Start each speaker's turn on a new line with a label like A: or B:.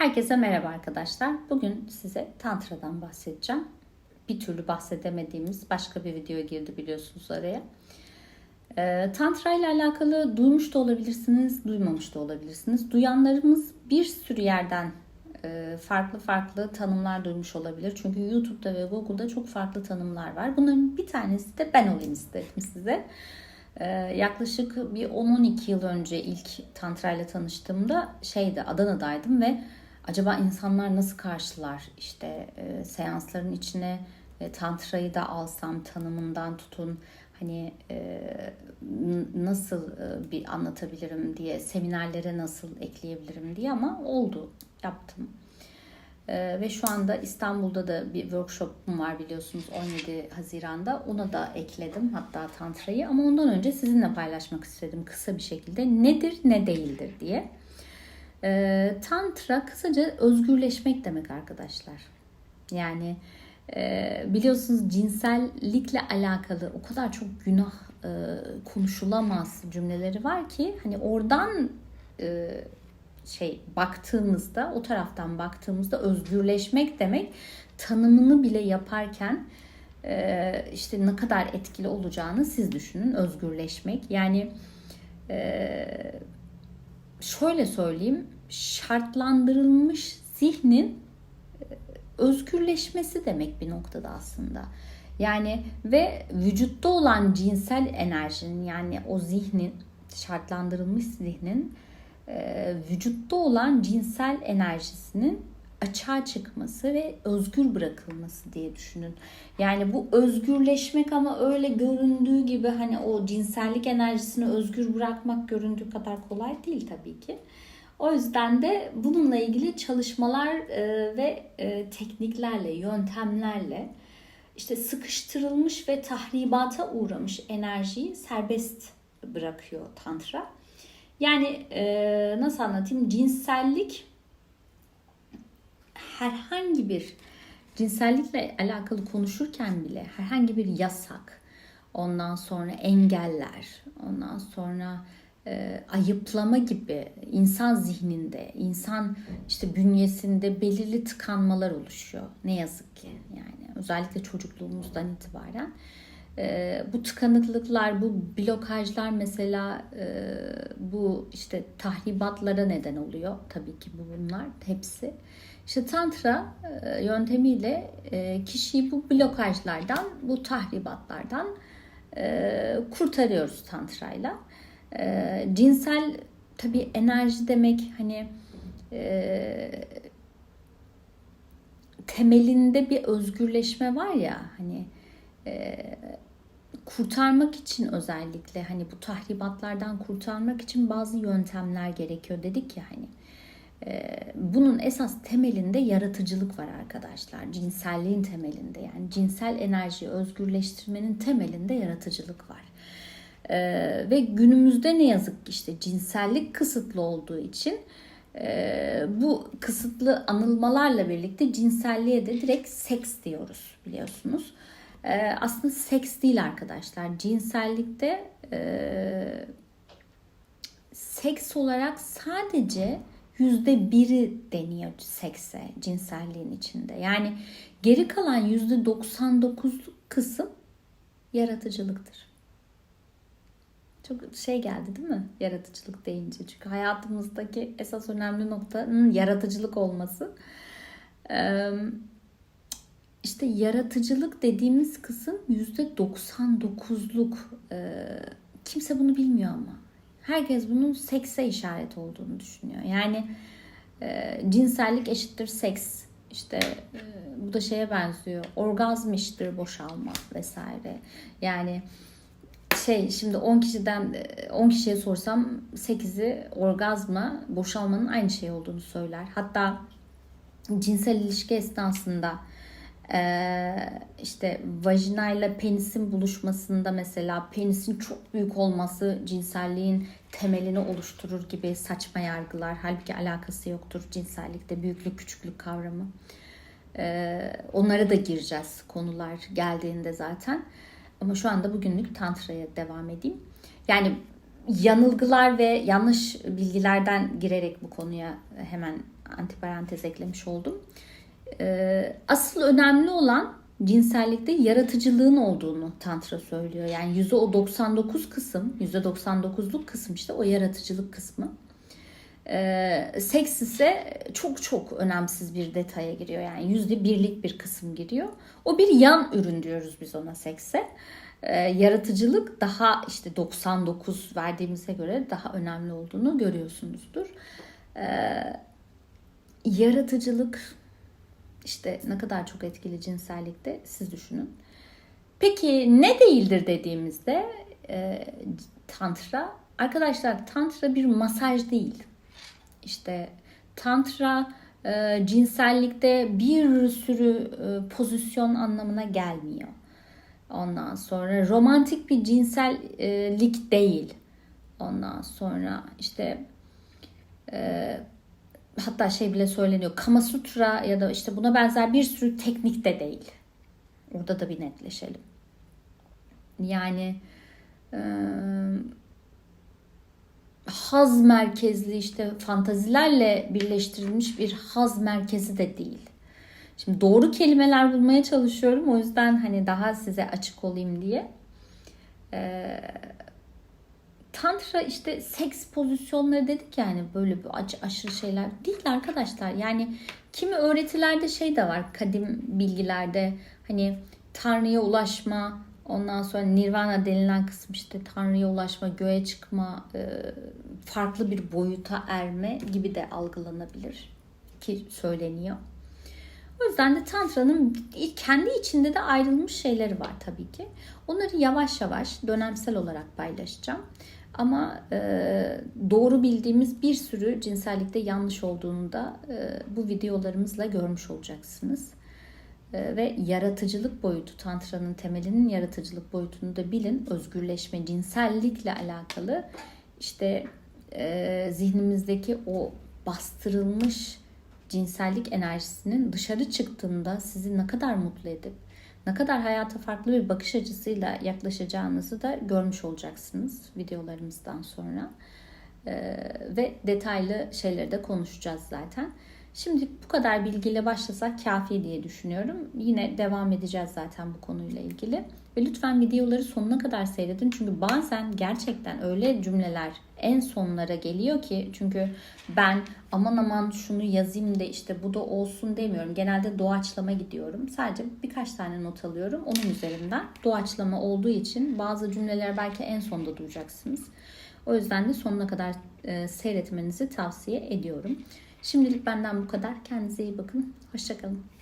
A: Herkese merhaba arkadaşlar. Bugün size Tantra'dan bahsedeceğim. Bir türlü bahsedemediğimiz başka bir video girdi biliyorsunuz araya. Ee, Tantra ile alakalı duymuş da olabilirsiniz, duymamış da olabilirsiniz. Duyanlarımız bir sürü yerden e, farklı farklı tanımlar duymuş olabilir. Çünkü YouTube'da ve Google'da çok farklı tanımlar var. Bunların bir tanesi de ben olayım istedim size. Ee, yaklaşık bir 10-12 yıl önce ilk Tantra ile tanıştığımda şeydi Adana'daydım ve acaba insanlar nasıl karşılar işte e, seansların içine e, Tantra'yı da alsam tanımından tutun hani e, nasıl e, bir anlatabilirim diye seminerlere nasıl ekleyebilirim diye ama oldu yaptım. Ee, ve şu anda İstanbul'da da bir workshopum var biliyorsunuz 17 Haziran'da. Ona da ekledim hatta Tantra'yı ama ondan önce sizinle paylaşmak istedim kısa bir şekilde. Nedir ne değildir diye. Ee, tantra kısaca özgürleşmek demek arkadaşlar. Yani e, biliyorsunuz cinsellikle alakalı o kadar çok günah e, konuşulamaz cümleleri var ki hani oradan e, şey baktığımızda o taraftan baktığımızda özgürleşmek demek tanımını bile yaparken e, işte ne kadar etkili olacağını siz düşünün özgürleşmek yani e, şöyle söyleyeyim şartlandırılmış zihnin e, özgürleşmesi demek bir noktada aslında. Yani ve vücutta olan cinsel enerjinin yani o zihnin şartlandırılmış zihnin e, vücutta olan cinsel enerjisinin açığa çıkması ve özgür bırakılması diye düşünün. Yani bu özgürleşmek ama öyle göründüğü gibi hani o cinsellik enerjisini özgür bırakmak göründüğü kadar kolay değil tabii ki. O yüzden de bununla ilgili çalışmalar e, ve e, tekniklerle, yöntemlerle işte sıkıştırılmış ve tahribata uğramış enerjiyi serbest bırakıyor tantra. Yani e, nasıl anlatayım? Cinsellik herhangi bir cinsellikle alakalı konuşurken bile herhangi bir yasak, ondan sonra engeller, ondan sonra e, ayıplama gibi insan zihninde, insan işte bünyesinde belirli tıkanmalar oluşuyor. Ne yazık ki yani özellikle çocukluğumuzdan itibaren. E, bu tıkanıklıklar, bu blokajlar mesela e, bu işte tahribatlara neden oluyor. Tabii ki bu bunlar hepsi. İşte tantra e, yöntemiyle e, kişiyi bu blokajlardan, bu tahribatlardan kurtarıyoruz tantrayla. E, cinsel tabii enerji demek hani temelinde bir özgürleşme var ya hani e, kurtarmak için özellikle hani bu tahribatlardan kurtarmak için bazı yöntemler gerekiyor dedik ya hani. E, bunun esas temelinde yaratıcılık var arkadaşlar cinselliğin temelinde yani. Cinsel enerjiyi özgürleştirmenin temelinde yaratıcılık var. Ee, ve günümüzde ne yazık ki işte cinsellik kısıtlı olduğu için bu kısıtlı anılmalarla birlikte cinselliğe de direkt seks diyoruz biliyorsunuz. E, aslında seks değil arkadaşlar. Cinsellikte e, seks olarak sadece yüzde biri deniyor sekse cinselliğin içinde. Yani geri kalan yüzde 99 kısım yaratıcılıktır. Çok şey geldi değil mi? Yaratıcılık deyince. Çünkü hayatımızdaki esas önemli noktanın yaratıcılık olması. İşte yaratıcılık dediğimiz kısım yüzde 99'luk. Kimse bunu bilmiyor ama. Herkes bunun sekse işaret olduğunu düşünüyor. Yani cinsellik eşittir seks. İşte e, bu da şeye benziyor. Orgazm eşittir boşalma vesaire. Yani şey şimdi 10 kişiden 10 kişiye sorsam 8'i orgazma, boşalmanın aynı şey olduğunu söyler. Hatta cinsel ilişki esnasında işte vajinayla penisin buluşmasında mesela penisin çok büyük olması cinselliğin temelini oluşturur gibi saçma yargılar. Halbuki alakası yoktur cinsellikte büyüklük küçüklük kavramı. Onlara da gireceğiz konular geldiğinde zaten. Ama şu anda bugünlük tantraya devam edeyim. Yani yanılgılar ve yanlış bilgilerden girerek bu konuya hemen antiparantez eklemiş oldum. Ee, asıl önemli olan cinsellikte yaratıcılığın olduğunu Tantra söylüyor. Yani yüzde o 99 kısım, yüzde 99'luk kısım işte o yaratıcılık kısmı. Ee, seks ise çok çok önemsiz bir detaya giriyor. Yani yüzde birlik bir kısım giriyor. O bir yan ürün diyoruz biz ona sekse. Ee, yaratıcılık daha işte 99 verdiğimize göre daha önemli olduğunu görüyorsunuzdur. Ee, yaratıcılık işte ne kadar çok etkili cinsellikte siz düşünün. Peki ne değildir dediğimizde e, tantra arkadaşlar tantra bir masaj değil. İşte tantra e, cinsellikte bir sürü e, pozisyon anlamına gelmiyor. Ondan sonra romantik bir cinsellik değil. Ondan sonra işte e, hatta şey bile söyleniyor. Kama Sutra ya da işte buna benzer bir sürü teknik de değil. Orada da bir netleşelim. Yani e, haz merkezli işte fantazilerle birleştirilmiş bir haz merkezi de değil. Şimdi doğru kelimeler bulmaya çalışıyorum. O yüzden hani daha size açık olayım diye. Ee, tantra işte seks pozisyonları dedik yani böyle bir aç, aşırı şeyler değil arkadaşlar. Yani kimi öğretilerde şey de var kadim bilgilerde hani Tanrı'ya ulaşma, ondan sonra Nirvana denilen kısım işte Tanrı'ya ulaşma, göğe çıkma, farklı bir boyuta erme gibi de algılanabilir ki söyleniyor. O yüzden de Tantra'nın kendi içinde de ayrılmış şeyleri var tabii ki. Onları yavaş yavaş dönemsel olarak paylaşacağım. Ama e, doğru bildiğimiz bir sürü cinsellikte yanlış olduğunu da e, bu videolarımızla görmüş olacaksınız. E, ve yaratıcılık boyutu, Tantra'nın temelinin yaratıcılık boyutunu da bilin. Özgürleşme, cinsellikle alakalı işte e, zihnimizdeki o bastırılmış cinsellik enerjisinin dışarı çıktığında sizi ne kadar mutlu edip ne kadar hayata farklı bir bakış açısıyla yaklaşacağınızı da görmüş olacaksınız videolarımızdan sonra. Ee, ve detaylı şeyleri de konuşacağız zaten. Şimdi bu kadar bilgiyle başlasak kafi diye düşünüyorum. Yine devam edeceğiz zaten bu konuyla ilgili. Ve lütfen videoları sonuna kadar seyredin. Çünkü bazen gerçekten öyle cümleler en sonlara geliyor ki çünkü ben aman aman şunu yazayım da işte bu da olsun demiyorum. Genelde doğaçlama gidiyorum. Sadece birkaç tane not alıyorum. Onun üzerinden doğaçlama olduğu için bazı cümleler belki en sonda duyacaksınız. O yüzden de sonuna kadar e, seyretmenizi tavsiye ediyorum. Şimdilik benden bu kadar. Kendinize iyi bakın. Hoşçakalın.